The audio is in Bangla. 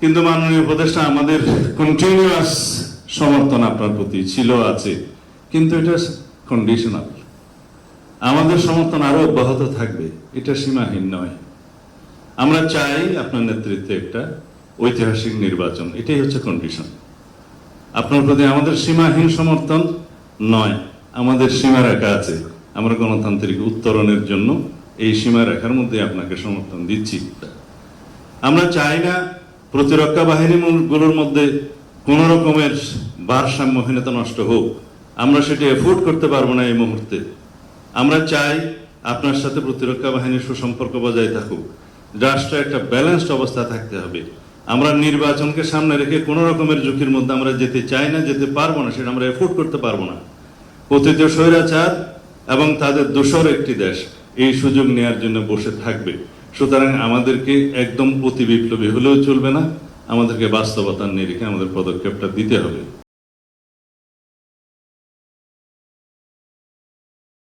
কিন্তু মাননীয় উপদেষ্টা, আমাদের কন্টিনিউয়াস সমর্থন আপনার প্রতি ছিল, আছে। কিন্তু এটা কন্ডিশনাল আমাদের সমর্থন আরও অব্যাহত থাকবে, এটা সীমাহীন নয়। আমরা চাই আপনার নেতৃত্বে একটা ঐতিহাসিক নির্বাচন, এটাই হচ্ছে কন্ডিশন আপনার প্রতি আমাদের সীমাহীন সমর্থন নয়, আমাদের সীমা রেখা আছে। আমরা গণতান্ত্রিক উত্তরণের জন্য এই সীমা রেখার মধ্যে আপনাকে সমর্থন দিচ্ছি। আমরা চাই না প্রতিরক্ষা বাহিনীগুলোর মধ্যে কোন রকমের ভারসাম্যহীনতা নষ্ট হোক, আমরা সেটা এফোর্ড করতে পারব না এই মুহূর্তে। আমরা চাই আপনার সাথে প্রতিরক্ষা বাহিনীর সুসম্পর্ক বজায় থাকুক। রাষ্ট্র একটা ব্যালেন্সড অবস্থা থাকতে হবে। আমরা নির্বাচনকে সামনে রেখে কোন রকমের ঝুঁকির মধ্যে আমরা যেতে চাই না, যেতে পারব না, সেটা আমরা এফোর্ড করতে পারব না। কথিত স্বৈরাচার এবং তাদের দোষর একটি দেশ, এই সুযোগ নেয়ার জন্য বসে থাকবে। সুতরাং আমাদেরকে একদম অতি বিপ্লবী হলেও চলবে না। আমাদেরকে বাস্তবতার নিরিখে আমাদের পদক্ষেপটা দিতে হবে।